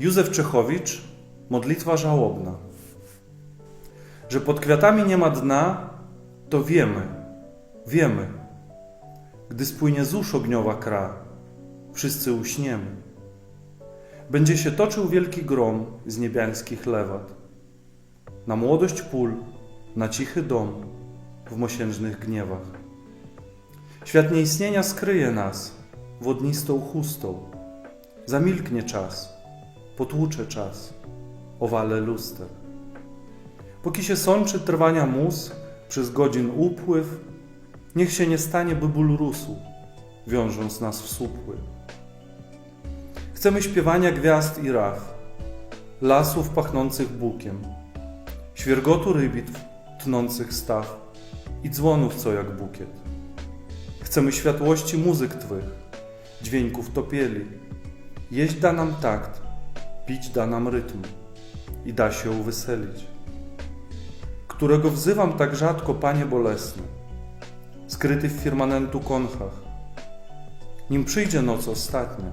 Józef Czechowicz, modlitwa żałobna. Że pod kwiatami nie ma dna, to wiemy, wiemy. Gdy spłynie z usz ogniowa kra, wszyscy uśniemy. Będzie się toczył wielki grom z niebiańskich lewat. Na młodość pól, na cichy dom w mosiężnych gniewach. Świat nieistnienia skryje nas wodnistą chustą. Zamilknie czas, potłucze czas, owale luster. Póki się sączy trwania mus, przez godzin upływ, niech się nie stanie, by ból rósł, wiążąc nas w słupły. Chcemy śpiewania gwiazd i raf, lasów pachnących bukiem, świergotu rybitw tnących staw i dzwonów, co jak bukiet. Chcemy światłości muzyk Twych, dźwięków topieli. Jeść da nam takt, pić da nam rytm i da się uweselić. Którego wzywam tak rzadko, Panie bolesny, skryty w firmamentu konchach, nim przyjdzie noc ostatnia.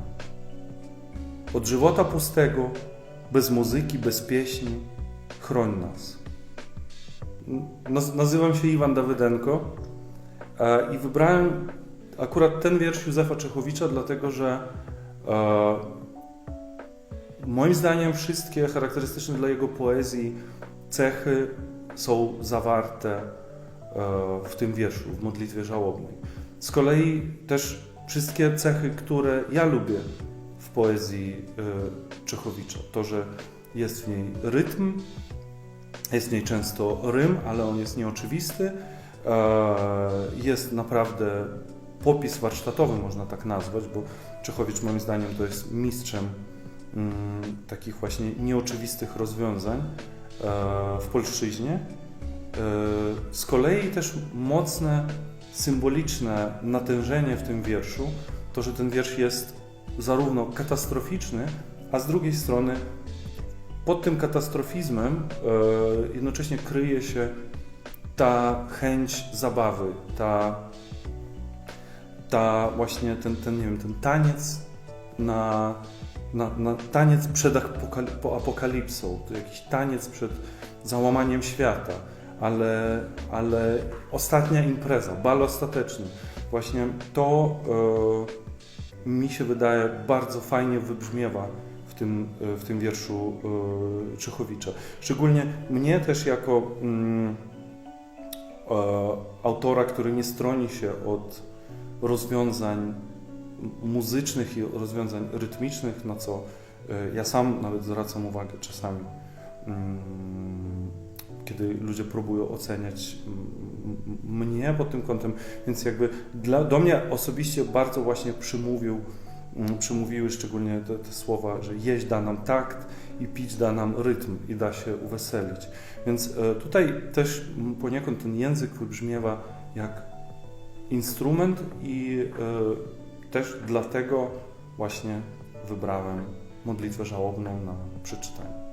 Od żywota pustego, bez muzyki, bez pieśni, chroń nas. Naz- Nazywam się Iwan Dawydenko i wybrałem akurat ten wiersz Józefa Czechowicza, dlatego że moim zdaniem wszystkie charakterystyczne dla jego poezji cechy są zawarte e, w tym wierszu, w modlitwie żałobnej. Z kolei też wszystkie cechy, które ja lubię w poezji e, Czechowicza, to, że jest w niej rytm, jest w niej często rym, ale on jest nieoczywisty. E, Jest naprawdę popis warsztatowy, można tak nazwać, bo Czechowicz moim zdaniem to jest mistrzem mm, takich właśnie nieoczywistych rozwiązań e, w polszczyźnie. E, Z kolei też mocne, symboliczne natężenie w tym wierszu, to, że ten wiersz jest zarówno katastroficzny, a z drugiej strony pod tym katastrofizmem e, jednocześnie kryje się ta chęć zabawy, ta, ta właśnie ten, ten, nie wiem, ten taniec na, na, na taniec przed apokal- po apokalipsą, to jakiś taniec przed załamaniem świata, ale, ale ostatnia impreza, bal ostateczny, właśnie to e, mi się wydaje bardzo fajnie wybrzmiewa w tym, w tym wierszu e, Czechowicza. Szczególnie mnie też jako mm, e, autora, który nie stroni się od rozwiązań muzycznych i rozwiązań rytmicznych, na co e, ja sam nawet zwracam uwagę czasami, mm, kiedy ludzie próbują oceniać m- m- mnie pod tym kątem, więc jakby dla, do mnie osobiście bardzo właśnie przymówił mm, przymówiły szczególnie te, te słowa, że jeść da nam takt i pić da nam rytm i da się uweselić. Więc e, tutaj też poniekąd ten język wybrzmiewa jak instrument i e, też dlatego właśnie wybrałem modlitwę żałobną na przeczytanie.